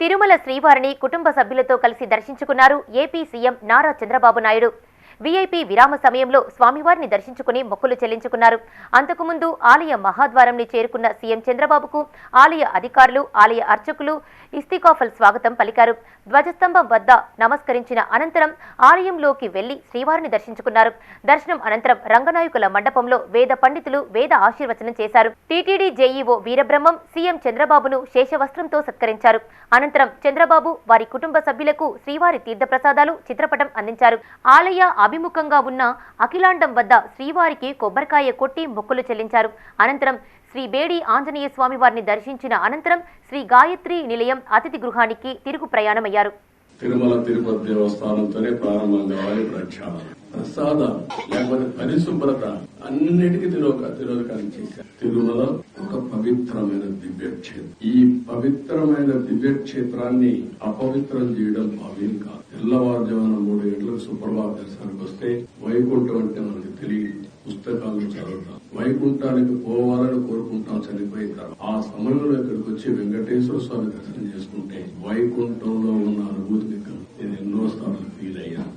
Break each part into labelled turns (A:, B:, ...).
A: తిరుమల శ్రీవారిని కుటుంబ సభ్యులతో కలిసి దర్శించుకున్నారు. AP CM Nara Chandrababu Naidu. VIP విరామ సమయంలో స్వామివారిని దర్శించుకుని మొక్కులు చెల్లించుకున్నారు. అంతకుముందు ఆలయ మహాద్వారంని చేరుకున్న సీఎం చంద్రబాబుకు ఆలయ అధికారులు ఆలయ అర్చకులు ఇస్తికాఫల్ స్వాగతం పలికారు. ధ్వజస్తంభం వద్ద నమస్కరించిన అనంతరం ఆలయంలోకి వెళ్ళి శ్రీవారిని దర్శించుకున్నారు. దర్శనం అనంతరం రంగనాయకుల మండపంలో వేద పండితులు వేద ఆశీర్వచనం చేశారు. టీటీడీ జేఈఓ వీరబ్రహ్మం సీఎం చంద్రబాబును శేషవస్త్రంతో సత్కరించారు. అనంతరం చంద్రబాబు వారి కుటుంబ సభ్యులకు శ్రీవారి తీర్థప్రసాదాలు చిత్రపటం అందించారు. ఆలయ అభిముఖంగా ఉన్న అఖిలాండం వద్ద శ్రీవారికి కొబ్బరికాయ కొట్టి మొక్కులు చెల్లించారు. అనంతరం శ్రీ బేడి ఆంజనేయ స్వామి వారిని దర్శించిన అనంతరం శ్రీ గాయత్రి నిలయం అతిథి గృహానికి తిరుగు ప్రయాణమయ్యారు.
B: తిరుమల తిరుపతి దేవస్థానంతోనే ప్రారంభం కావాలి ప్రక్షాళన. ప్రసాదం లేకపోతే పరిశుభ్రత అన్నిటికీ తిరోక తిరోధకాన్ని చేశారు. తిరుమల ఒక పవిత్రమైన దివ్యక్షేత్రం. ఈ పవిత్రమైన దివ్యక్షేత్రాన్ని అపవిత్రం చేయడం భావ్యం కాదు. తెల్లవారుజామున మూడు గంటలకు సుప్రభాత దర్శనానికి వస్తే వైకుంఠం అంటే మనకి తెలియదు. పుస్తకాలను చదువుతాం వైకుంఠానికి పోవాలని కోరుకుంటాం చనిపోయిన తర్వాత. ఆ సమయంలో ఇక్కడికి వచ్చి వెంకటేశ్వర స్వామి దర్శనం చేసుకుంటే వైకుంఠంలో ఉన్న అనుభూతిని నేను ఎన్నో సార్లు ఫీల్ అయ్యాను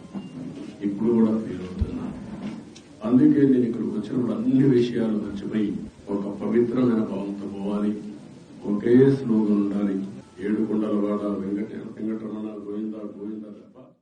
B: ఇప్పుడు కూడా ఫీల్ అవుతున్నాను అందుకే నేను ఇక్కడికి వచ్చినప్పుడు అన్ని విషయాలు మర్చిపోయి ఒక పవిత్రమైన భావంతో పోవాలి. ఒకే స్లోగన్ ఉండాలి. ఏడు కొండల వాడ వెంకట వెంకటరమణ గోవింద గోవింద